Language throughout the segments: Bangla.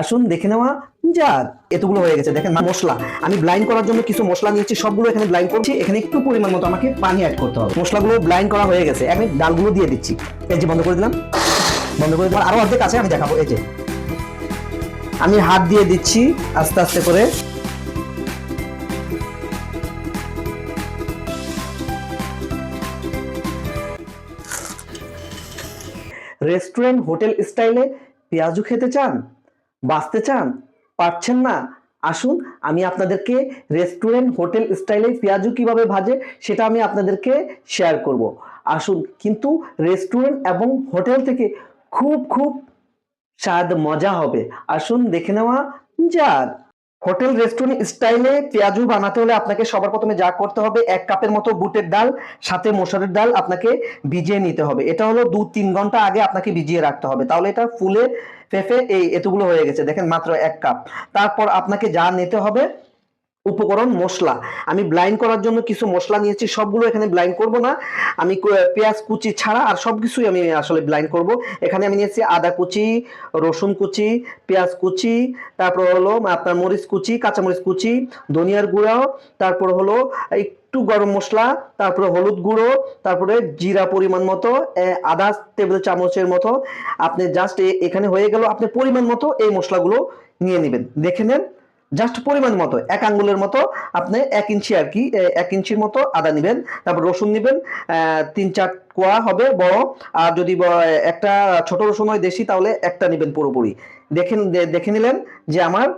আসুন দেখে নেওয়া যাক, এতগুলো হয়ে গেছে। দেখেন, মশলা। আমি ব্লাইন্ড করার জন্য কিছু মশলা নিয়েছি, সবগুলো এখানে ব্লাইন্ড করছি। এখানে একটু পরিমাণ মতো আমাকে পানি অ্যাড করতে হবে। মশলাগুলো ব্লাইন্ড করা হয়ে গেছে। আমি ডালগুলো দিয়ে দিচ্ছি। এই যে বন্ধ করে দিলাম। বন্ধ করে দিলাম। আরও অর্ধেক আছে, আমি দেখাবো। এই যে। আমি হাত দিয়ে দিচ্ছি আস্তে আস্তে করে। রেস্টুরেন্ট হোটেল স্টাইলে পেঁয়াজু খেতে চান? বাঁচতে চান, পারছেন না, আসুন আমি আপনাদেরকে রেস্টুরেন্ট হোটেল স্টাইলে পেঁয়াজু কীভাবে ভাজে সেটা আমি আপনাদেরকে শেয়ার করব। আসুন, কিন্তু রেস্টুরেন্ট এবং হোটেল থেকে খুব খুব স্বাদ মজা হবে। আসুন দেখে নেওয়া যাক। হোটেল, রেস্টুরেন্ট স্টাইলে পেঁয়াজু বানাতে হলে আপনাকে সবার প্রথমে যা করতে হবে, এক কাপের মতো বুটের ডাল, সাথে মসুরের ডাল আপনাকে ভিজিয়ে নিতে হবে। এটা হলো দু তিন ঘণ্টা আগে আপনাকে ভিজিয়ে রাখতে হবে। তাহলে এটা ফুলে, ফেফে, এই এতগুলো হয়ে গেছে। দেখেন মাত্র এক কাপ। তারপর আপনাকে যা নিতে হবে উপকরণ মশলা। আমি ব্লাইন্ড করার জন্য কিছু মশলা নিয়েছি, সবগুলো এখানে ব্লাইন্ড করব না। আমি পেঁয়াজ কুচি ছাড়া আর সব কিছুই আমি আসলে ব্লাইন্ড করব। এখানে আমি নিয়েছি আদা কুচি, রসুন কুচি, পেঁয়াজ কুচি, তারপর হলো আপনার মরিচ কুচি, কাঁচামরিচ কুচি, ধনিয়ার গুঁড়াও তারপর হলো একটু গরম মশলা, তারপরে হলুদ গুঁড়ো, তারপরে জিরা পরিমাণ মতো আধা টেবিল চামচের মতো। আপনি জাস্ট এখানে হয়ে গেল, আপনি পরিমাণ মতো এই মশলাগুলো নিয়ে নেবেন। দেখে নেন। জাস্ট পরিমাণ মতো, এক আঙ্গুলের মতো আপনি এক ইঞ্চি আর কি এক ইঞ্চির মতো আদা নেবেন, তারপর রসুন নেবেন তিন চার কোয়া হবে বড়, আর যদি একটা ছোট রসুন হয় দেশি, তাহলে একটা নেবেন পুরোপুরি। দেখেন দেখে নিলেন যে আমার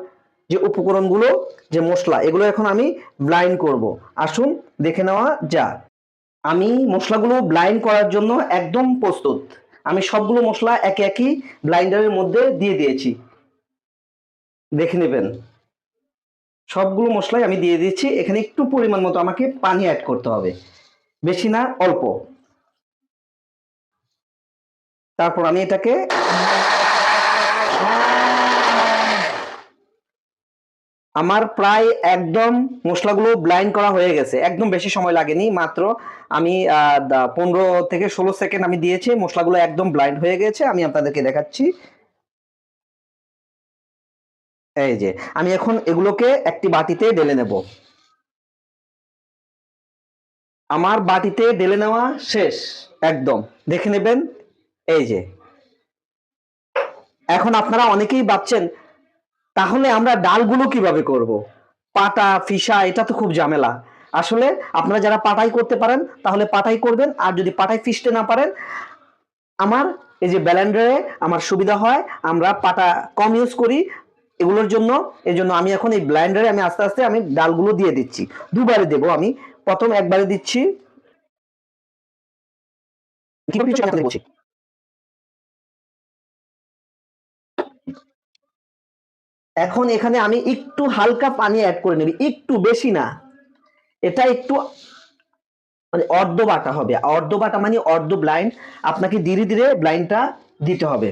যে উপকরণগুলো, যে মশলা, এগুলো এখন আমি ব্লাইন্ড করব। আসুন দেখে নেওয়া যাক। আমি মশলাগুলো ব্লাইন্ড করার জন্য একদম প্রস্তুত। আমি সবগুলো মশলা একে একই ব্লাইন্ডারের মধ্যে দিয়ে দিয়েছি। দেখে নেবেন। সবগুলো মশলাই আমি দিয়ে দিচ্ছি। এখানে একটু পরিমাণ মতো আমাকে পানি অ্যাড করতে হবে। বেশি না, অল্প। তারপর আমি এটাকে আমার প্রায় একদম মশলাগুলো ব্লাইন্ড করা হয়ে গেছে। একদম বেশি সময় লাগেনি, মাত্র আমি পনেরো থেকে ষোলো সেকেন্ড আমি দিয়েছি। মশলাগুলো একদম ব্লাইন্ড হয়ে গেছে। আমি আপনাদেরকে দেখাচ্ছি। এই যে, আমি এখন এগুলোকে একটি বাটিতে ঢেলে নেব। আমার বাটিতে ঢেলে নেওয়া শেষ, একদম। দেখে নেবেন, এই যে। এখন আপনারা অনেকেই ভাবছেন, তাহলে আমরা ডালগুলো কীভাবে করব? পাটা, ফিসা, এটা তো খুব ঝামেলা। আসলে আপনারা যারা পাটাই করতে পারেন, তাহলে পাটাই করবেন, আর যদি পাটাই ফিসতে না পারেন, আমার এই যে ব্যালেন্ডারে আমার সুবিধা হয়, আমরা পাটা কম ইউজ করি এগুলোর জন্য, এর জন্য আমি এখন এই ব্লাইন্ডারে আমি আস্তে আস্তে আমি ডালগুলো দিয়ে দিচ্ছি। দুবারে দেব আমি। প্রথম একবারে দিচ্ছি। এখন এখানে আমি একটু হালকা পানি অ্যাড করে নেব। একটু বেশি না। এটা একটু মানে অর্ধ বাটা হবে। অর্ধ বাটা মানে অর্ধ ব্লাইন্ড আপনাকে ধীরে ধীরে ব্লাইন্ডটা দিতে হবে।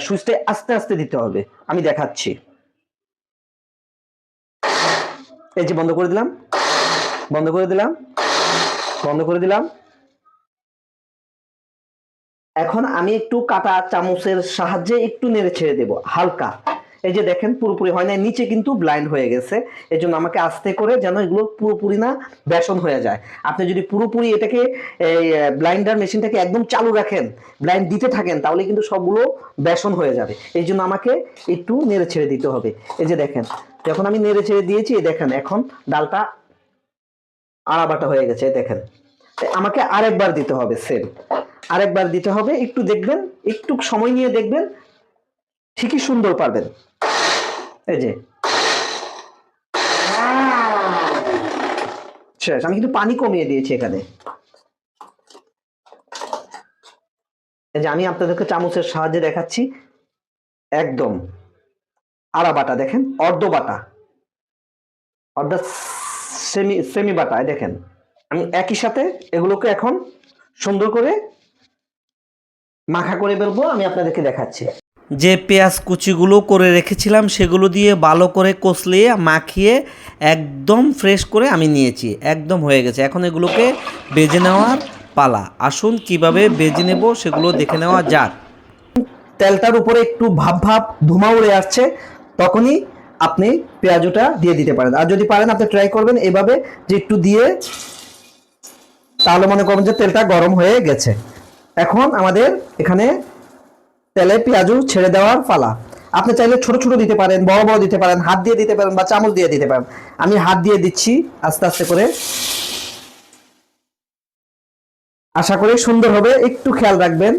সুইচটা আস্তে আস্তে দিতে হবে। আমি দেখাচ্ছি। এই যে বন্ধ করে দিলাম। বন্ধ করে দিলাম। বন্ধ করে দিলাম। এখন আমি একটু কাটা চামচের সাহায্যে একটু নেড়ে ছেড়ে দেব, হালকা। এই যে দেখেন পুরোপুরি হয় না নিচে কিন্তু ব্লাইন্ড হয়ে গেছে। এই জন্য আমাকে আস্তে করে যেন এগুলো পুরোপুরি না বেসন হয়ে যায়। আপনি যদি পুরোপুরি এটাকে এই ব্লাইন্ডার মেশিনটাকে একদম চালু রাখেন ব্লাইন্ড দিতে থাকেন, তাহলে কিন্তু সবগুলো বেসন হয়ে যাবে। এই জন্য আমাকে একটু নেড়ে ছেড়ে দিতে হবে। এই যে দেখেন, যখন আমি নেড়ে ছেড়ে দিয়েছি দেখেন, এখন ডালটা আড়াবাটা হয়ে গেছে দেখেন। আমাকে আরেকবার দিতে হবে সেম আরেকবার দিতে হবে, একটু দেখবেন, একটু সময় নিয়ে দেখবেন, ঠিকই সুন্দর পারবেন। এই যে। শেষ, আমি কিন্তু পানি কমিয়ে দিয়েছি এখানে। এই যে আমি আপনাদেরকে চামচের সাহায্যে দেখাচ্ছি। একদম। আড়া বাটা, দেখেন? অর্ধ বাটা। অর্ধ সেমি সেমি বাটা, এই দেখেন। আমি একই সাথে এগুলোকে এখন সুন্দর করে মাখা করে ফেলব, আমি আপনাদেরকে দেখাচ্ছি। যে পেঁয়াজ কুচিগুলো করে রেখেছিলাম, সেগুলো দিয়ে ভালো করে কষলিয়ে মাখিয়ে একদম ফ্রেশ করে আমি নিয়েছি। একদম হয়ে গেছে। এখন এগুলোকে বেজে নেওয়ার পালা। আসুন কীভাবে বেজে নেব সেগুলো দেখে নেওয়া যাক। তেলটার উপরে একটু ভাব ভাব ধুমা উড়ে আসছে, তখনই আপনি পেঁয়াজটা দিয়ে দিতে পারেন। আর যদি পারেন, আপনি ট্রাই করবেন এভাবে যে একটু দিয়ে, তাহলে মনে করবেন যে তেলটা গরম হয়ে গেছে। এখন আমাদের এখানে তেলে পেঁয়াজু ছেড়ে দেওয়ার পালা। আপনি চাইলে ছোট ছোট দিতে পারেন, বড় বড় দিতে পারেন, হাত দিয়ে দিতে পারেন বা চামচ দিয়ে দিতে পারেন। আমি হাত দিয়ে দিচ্ছি আস্তে আস্তে করে। আশা করি সুন্দর হবে, একটু খেয়াল রাখবেন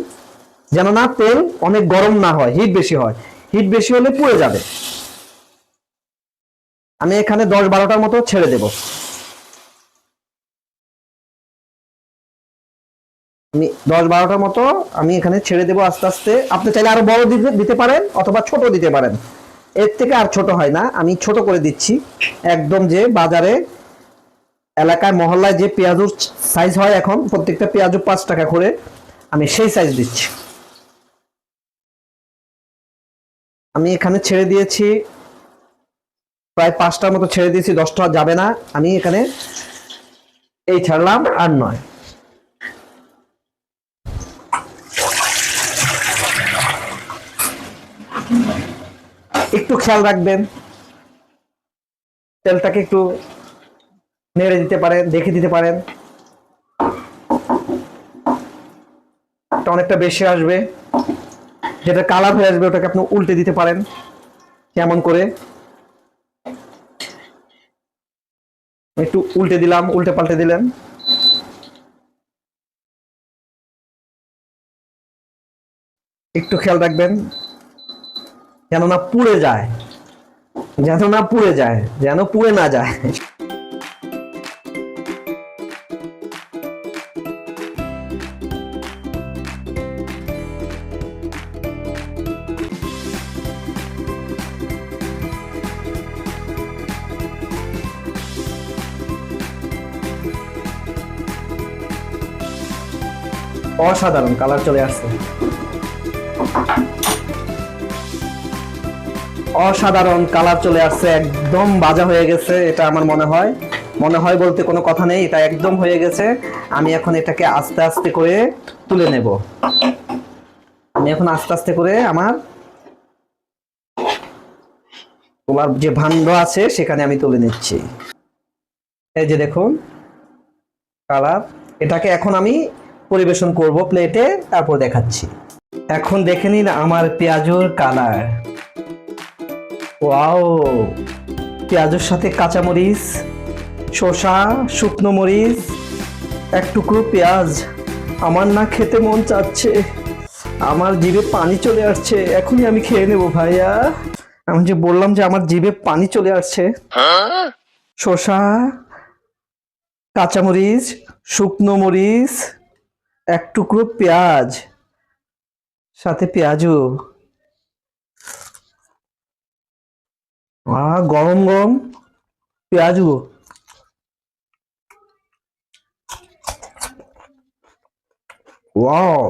যেন না তেল অনেক গরম না হয়, হিট বেশি হয়। হিট বেশি হলে পুড়ে যাবে। আমি এখানে দশ বারোটার মতো ছেড়ে দেব। আমি দশ বারোটার মতো আমি এখানে ছেড়ে দেবো আস্তে আস্তে। আপনি চাইলে আরও বড় দিতে দিতে পারেন অথবা ছোট দিতে পারেন। এর থেকে আর ছোট হয় না, আমি ছোট করে দিচ্ছি। একদম যে বাজারে এলাকায় মহল্লায় যে পেঁয়াজুর সাইজ হয় এখন, প্রত্যেকটা পেঁয়াজু পাঁচ টাকা করে, আমি সেই সাইজ দিচ্ছি। আমি এখানে ছেড়ে দিয়েছি, প্রায় পাঁচটার মতো ছেড়ে দিয়েছি, দশটা যাবে না। আমি এখানে এই ছাড়লাম আর নয়। একটু খেয়াল রাখবেন। তেলটাকে একটু নেড়ে দিতে পারেন, দেখে দিতে পারেন। অনেকটা বেশি আসবে। যেটা কালার হয়ে আসবে, ওটাকে আপনি উল্টে দিতে পারেন। কেমন করে? একটু উল্টে দিলাম, উল্টে পাল্টে দিলেন। একটু খেয়াল রাখবেন। যেন না পুড়ে যায়। যেন না পুড়ে যায়, যেন পুড়ে না যায়। অসাধারণ কালার চলে আসছে। অসাধারণ কালার চলে আসছে, একদম বাজা হয়ে গেছে এটা আমার মনে হয়। মনে হয় বলতে কোনো কথা নেই, এটা একদম হয়ে গেছে। আমি এখন এটাকে আস্তে আস্তে করে তুলে নেব। আমি এখন আস্তে আস্তে করে আমার তোমার যে ভাণ্ড আছে, সেখানে আমি তুলে নিচ্ছি। এই যে দেখুন, কালার। এটাকে এখন আমি পরিবেশন করব প্লেটে তারপর দেখাচ্ছি। এখন দেখে নিন আমার পেঁয়াজুর কালার। ওয়াও। পেঁয়াজের সাথে কাঁচামরিচ, শসা, শুকনো মরিচ, এক টুকরো পেঁয়াজ। আমার না খেতে মন চাচ্ছে। আমার জিভে পানি চলে আসছে। এখনই আমি খেয়ে নেব ভাইয়া। আমি যে বললাম যে আমার জিভে পানি চলে আসছে। শসা, কাঁচামরিচ, শুকনো মরিচ, এক টুকরো পেঁয়াজ, সাথে পেঁয়াজু আহ গরম গরম। পেঁয়াজু ওয়াও।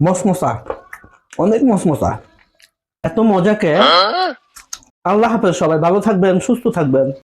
মসমসা। অনেক মসমসা। এত মজাকে আল্লাহ হাফেজ সবাই ভালো থাকবেন সুস্থ থাকবেন।